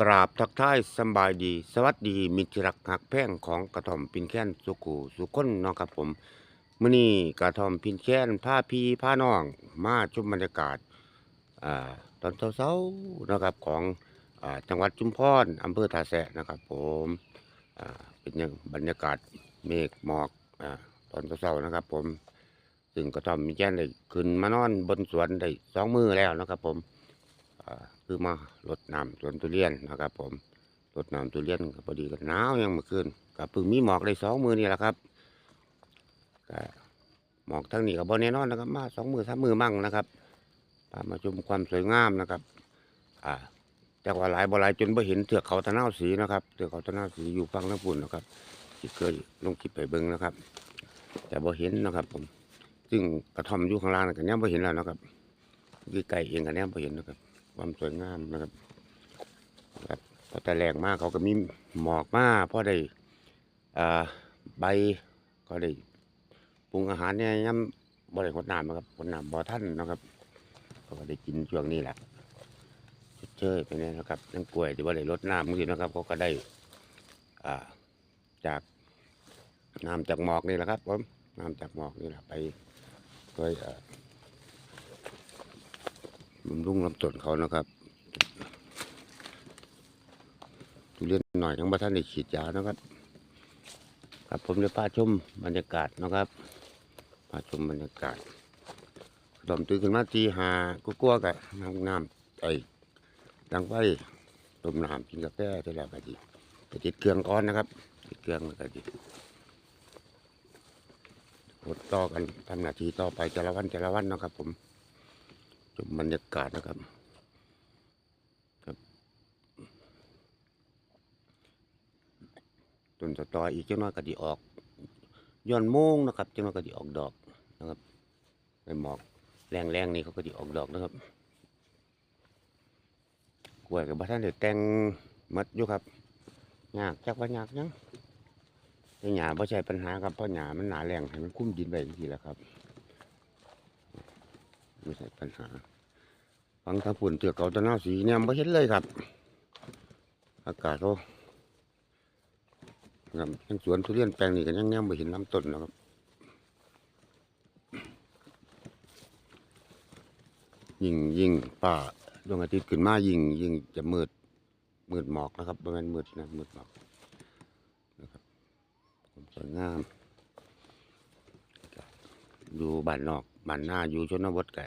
กราบทักทายสบายดี สวัสดีมิตรรักหักแพงของกระท่อมปินแค้นสุกูสุคนเนาะครับผมมื้อนี้กระท่อมปินแค้นพาพี่พาน้อง มาชมบรรยากาศอ่าตอนเช้าๆนะครับของอ่าจังหวัดชุมพรอำเภอท่าแซะนะครับ ผมอ่าเป็นย่างบรรยากาศเมฆหมอกอ่าตอนเช้าๆนะครับ ผมซึ่งกระท่อมปินแค้นได้ขึ้นมานอนบนสวนได้สองมือแล้วนะครับ ผมอ คือมารดน้ำสวนทุเรียนนะครับผมรดน้ำทุเรียนก็พอดีกันหนาวยังเมื่อคืนก็เพิ่งมีหมอกได้สองมือนี่แหละครับก็หมอกทั้งนี้ก็บ่แน่นอนนะครับ มาสองมือสามมือมั่งนะครับพามาชมความสวยงามนะครับ อ่าจากว่าหลายบ่หลายจนบ่เห็นเถือกเขาตะนาวสีนะครับเถือกเขาตะนาวสีอยู่ฝั่งน้ำปุ่นนะครับที่เคยลงคลิปไปเบิ่งนะครับ แต่บ่เห็นนะครับ ผม ซึ่งกระท่อมอยู่ข้างล่างนั่นก็ยังบ่เห็นแล้วนะครับอยู่ไกลเองก็ยังบ่เห็นนะครับ ความสวยงามนะครับครับพอแต่แรงมากเขาก็มีหมอกมากพอได้อ่าใบก็ได้ปรุงอาหารเนี่ยย่ำบ่ได้หน้ำนะครับหดน้ำบ่ท่านนะครับเขาก็ได้กินช่วงนี้แหละชดเชยไปเนี่ยนะครับน้ำกล้วยที่บ่าได้ลดน้ำบางทีนะครับเขาก็ได้อ่าจากน้ำจากหมอกนี่แหละครับผมน้ำจากหมอกนี่แหละไปช่วยอ่อ บำรุงลำต้นเขานะครับทุเรียนหน่อยทั้งบ้านได้ฉีดยานะครับ ครับผมจะพาชมบรรยากาศนะครับพาชมบรรยากาศดอมตื่นขึ้นมาตีหาก็กลัวกับน้ำน้ำไอ้ดังไฟต้มน้ำกินกาแฟเสร็จแล้วก็ดีไปติดเครื่องก่อนนะครับติดเครื่องแล้วก็ดีกดต่อกันทำหน้าที่ต่อไปแต่ละวันแต่ละวันนะครับผม บรรยากาศนะครับครับ ต้นสตออีกเจังน้อยก็ดีออกย้อนโมงนะครับเจังน้อยก็ดีออกดอกนะครับไปหมอกแรงๆนี่เขาก็ดีออกดอกนะครับกล้วยกับบ้านเด็ดแตงมัดอยู่ครับยากจักว่ายากยังแต่หญ้าไม่ใช่ปัญหาครับเพราะหญ้ามันหนาแรงให้มันคุ้มดินไปทีแหละครับ ไม่ใช่ปัญหาฟังทางฝุ่นเตือกเขาตะน้าสีเนี่ยไม่เห็นเลยครับ อากาศเขาครับยังสวนทุเรียนแปลงนี้กันยังยังไม่เห็นลำต้นนะครับยิ่งยิ่งป่าดวงอาทิตย์ขึ้นมายิ่งยิ่งจะมืดมืดหมอกนะครับประมาณมืดนะมืดหมอกนะครับความสวยงามอยู่บ้านนอกบ้านหน้าอยู่ชนบทแก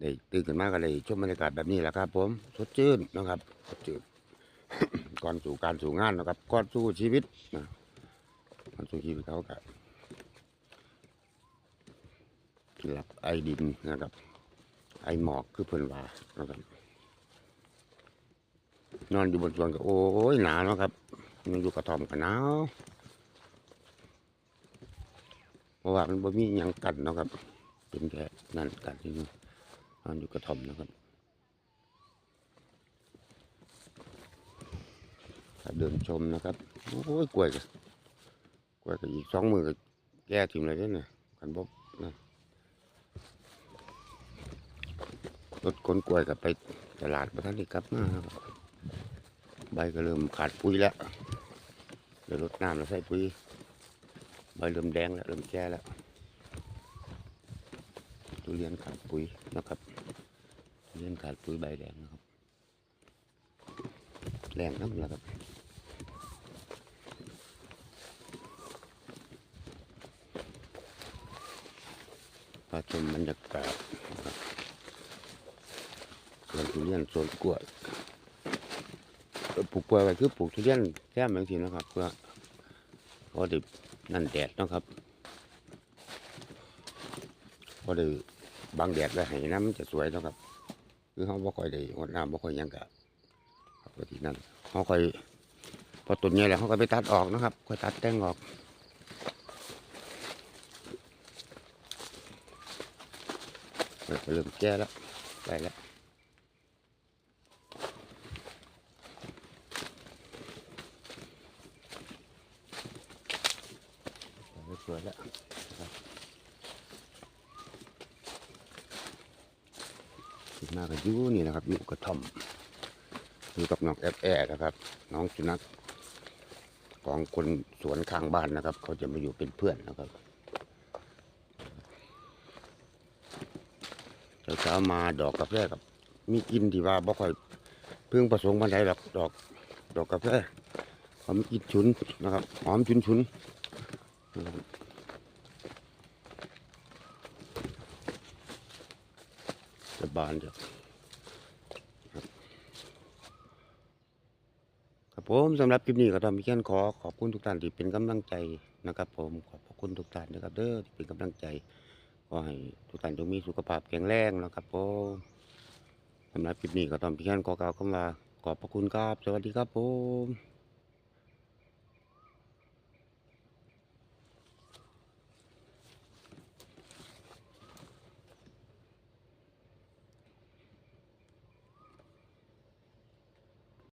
ได้ตื่นขึ้นมาก็เลยชมบรรยากาศแบบนี้แหละครับ ผมสดชื่นนะครับสดชื่นก่อนสู่การสู่งานนะครับก่อนสู่ชีวิตนะก่อนสู่ชีวิตเขาก็หลับไอดินนะครับ ไอหมอกคือเพิ่นว่านะครับ นอนอยู่บนสวนก็โอ้ยหนาวเนาะครับยังอยู่กระท่อมก็หนาวเพราะว่ามันบ่มีหยังกันเนาะครับ เป็นแค่นั่นกันที่นี่ นอนอยู่กระท่อมนะครับเดินชมนะครับโอ้ยกล้วยก็กล้วยก็อีกสองมือก็แก้ถิ่มเลยเด้อเนี่ยกันบบนะรถคนกล้วยกับไปตลาดประทันนี่กลับมาครับใบก็เริ่มขาดปุ๋ยแล้วเดี๋ยวรดน้ำแล้วใส่ปุ๋ยใบเริ่มแดงแล้วเริ่มแก่แล้วทุเรียนขาดปุ๋ยนะครับ ขาดปุ๋ยใบแดงนะครับ แรงน้ำล้วครับพาชมบรรยากาศนะครับสวนทุเรียนสวนกล้วยปลูกกล้วยไว้คือปลูกทุเรียนแค่บางทีนะครับ เพื่อพอได้นั่นแดดนะครับพอด้บางแดดไว้ให้น้ำจะสวยนะครับ คือเขาบ่ค่อยได้หดน้ำบ่ค่อยยังกะครับก็ที่นั่นเขาค่อยพอต้นใหญ่แหล้วเขาก็ไปตัดออกนะครับค่อยตัดแต่งออกเริ่มแก่แล้วได้แล้วสวยแล้วนะครับ ขึ้นมาก็อยู่นี่นะครับอยู่กระท่อมอยู่กับน้องแอดแอดนะครับ น้องสุนัขของคนสวนข้างบ้านนะครับ เขาจะมาอยู่เป็นเพื่อนนะครับเช้าๆมาดอกกาแฟกับ มีกินที่ว่าบ่ค่อยเพิ่งประสงค์บันไดดอกดอก ดอกกาแฟเขามีกลินฉุนนะครับหอมฉุนฉุนๆนะครับ จะบานเดียวครับผมสำหรับคลิปนี้ก็ทำเพียงขอขอบคุณทุกท่านที่เป็นกำลังใจนะครับ ผมขอบพระคุณทุกท่านนะครับเด้อที่เป็นกำลังใจขอให้ทุกท่านจงมีสุขภาพแข็งแรงนะครับผมสำหรับคลิปนี้ก็ทำเพียงขอกล่าวคำว่าขอบพระคุณครับ สวัสดีครับผม